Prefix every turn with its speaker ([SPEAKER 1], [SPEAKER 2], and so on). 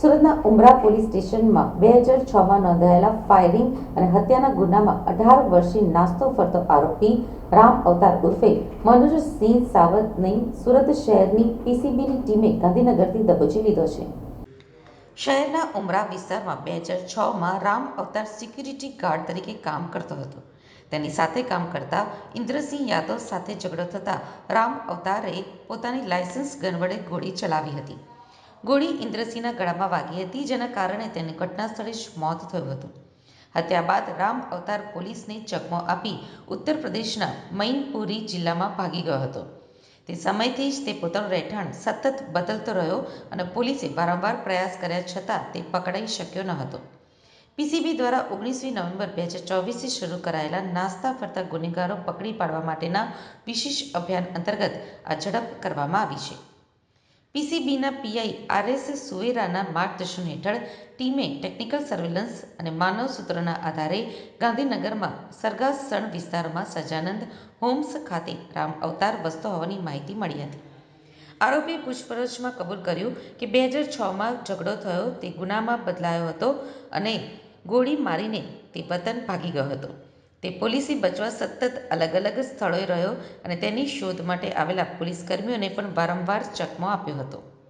[SPEAKER 1] સુરતના ઉમરા પોલીસ સ્ટેશનમાં બે હજાર છમાં નોંધાયેલા ફાયરિંગ અને હત્યાના ગુનામાં અઢાર વર્ષીય નાસ્તો ફરતો આરોપી રામ અવતાર ઉર્ફે મનોજસિંહ સાવતને સુરત શહેરની પીસીબીની ટીમે ગાંધીનગરથી દબોચી લીધો છે. શહેરના ઉમરા વિસ્તારમાં બે હજાર છમાં રામ અવતાર સિક્યુરિટી ગાર્ડ તરીકે કામ કરતો હતો. તેની સાથે કામ કરતા ઇન્દ્રસિંહ યાદવ સાથે ઝઘડો થતાં રામ અવતારે પોતાની લાયસન્સ ગન વડે ગોળી ચલાવી હતી. ગોળી ઇન્દ્રસિંહના ગળામાં વાગી હતી, જેના કારણે તેને ઘટના સ્થળે જ મોત થયું હતું. હત્યા બાદ રામ અવતાર પોલીસને ચકમો આપી ઉત્તર પ્રદેશના મૈનપુરી જિલ્લામાં ભાગી ગયો હતો. તે સમયથી જ તે પોતાનું રહેઠાણ સતત બદલતો રહ્યો અને પોલીસે વારંવાર પ્રયાસ કર્યા છતાં તે પકડાઈ શક્યો ન હતો. પીસીબી દ્વારા ઓગણીસમી નવેમ્બર બે હજાર ચોવીસથી શરૂ કરાયેલા નાસ્તા ફરતા ગુનેગારો પકડી પાડવા માટેના વિશેષ અભિયાન અંતર્ગત આ ઝડપ કરવામાં આવી છે. પીસીબીના પીઆઈ આરએસ સુવેરાના માર્ગદર્શન હેઠળ ટીમે ટેકનિકલ સર્વેલન્સ અને માનવ સૂત્રના આધારે ગાંધીનગરમાં સરગાસણ વિસ્તારમાં સજાનંદ હોમ્સ ખાતે રામ અવતાર વસતો હોવાની માહિતી મળી હતી. આરોપીએ પૂછપરછમાં કબૂલ કર્યું કે બે હજાર છમાં ઝઘડો થયો, તે ગુનામાં બદલાયો હતો અને ગોળી મારીને તે વતન ભાગી ગયો હતો. તે પોલીસથી બચવા સતત અલગ અલગ સ્થળોએ રહ્યો અને તેની શોધ માટે આવેલા પોલીસ કર્મીઓને પણ વારંવાર ચકમો આપ્યો હતો.